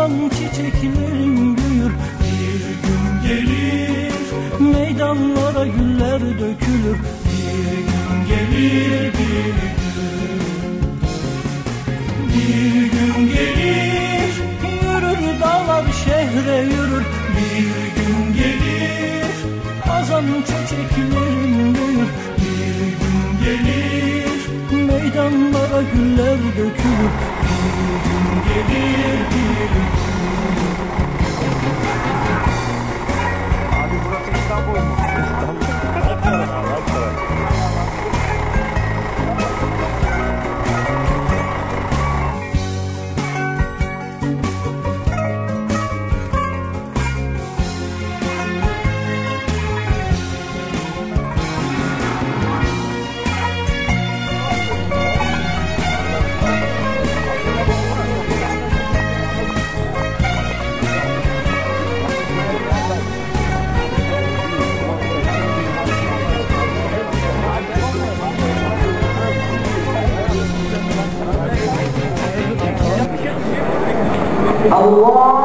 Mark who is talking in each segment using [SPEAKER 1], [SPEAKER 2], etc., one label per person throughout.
[SPEAKER 1] Hazan çiçeklerin büyür Bir gün gelir Meydanlara güller dökülür. Bir gün gelir bir gün Bir gün gelir Yürür dağlar şehre yürür. Bir gün gelir Hazan çiçeklerin büyür Bir gün gelir Meydanlara güller dökülür. Bir gün gelir bir gün
[SPEAKER 2] الله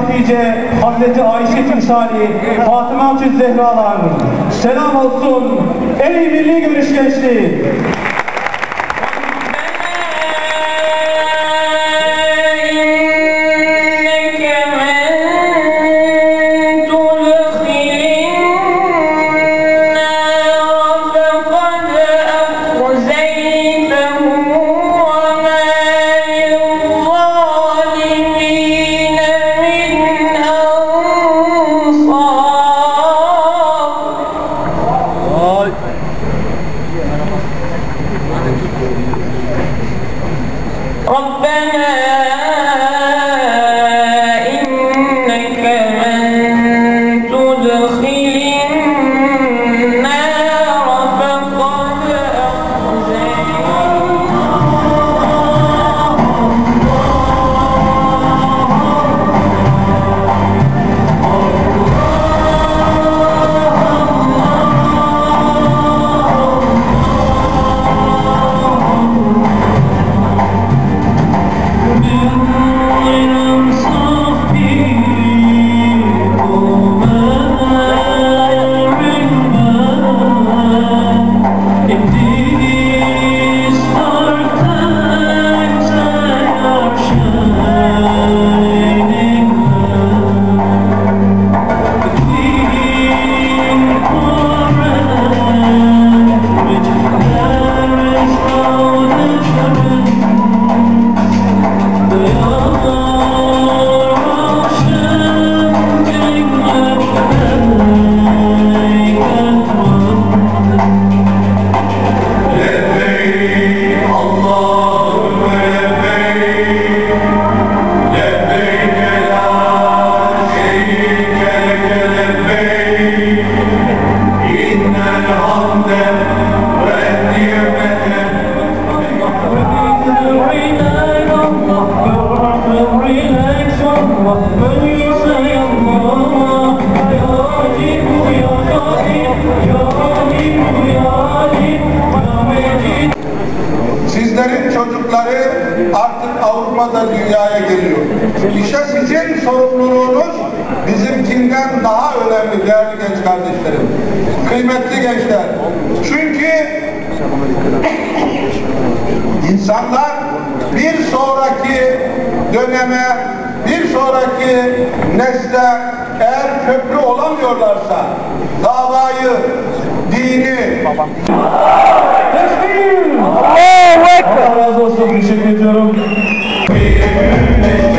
[SPEAKER 3] Hatice, Hazreti
[SPEAKER 2] Ayşe timsali Fatıma Tüz selam olsun. Ey milli görüş gençliği
[SPEAKER 4] İşte bizim sorumluluğumuz bizimkinden daha önemli değerli genç kardeşlerim. Kıymetli gençler. Çünkü insanlar bir sonraki döneme, bir sonraki nesle eğer köprü olamıyorlarsa davayı, dini... Teşvik! Allah razı olsun. Teşekkür ediyorum.